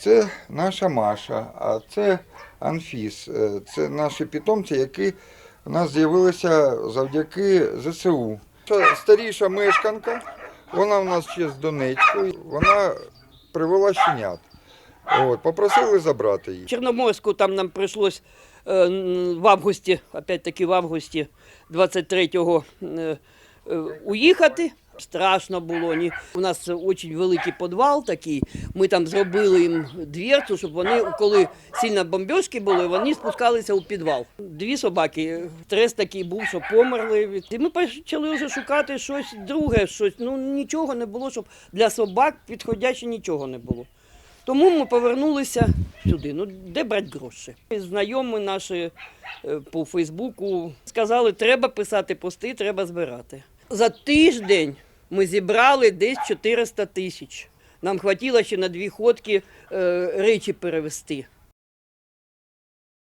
Це наша Маша, а це Анфіс. Е, Це наші питомці, які у нас з'явилися завдяки ЗСУ. Це старіша мешканка, вона в нас ще з Донецьку, вона привела щенят. От, попросили забрати її. Чорноморську там нам прийшлось е, в августі, опять-таки в августі 23-го е, е, уїхати. Страшно було. Ні. У нас дуже великий підвал такий. Ми там зробили їм дверцю, щоб вони, коли сильно бомбіжки були, вони спускалися у підвал. Дві собаки. Стрес такий був, що померли. І ми почали вже шукати щось друге, щось. Ну нічого не було, щоб для собак підходяче нічого не було. Тому ми повернулися сюди. Ну, де брати гроші? Знайомі наші е, по Фейсбуку сказали, треба писати пости, треба збирати. За тиждень ми зібрали десь 400 тисяч. Нам хватило ще на дві ходки е, речі перевезти.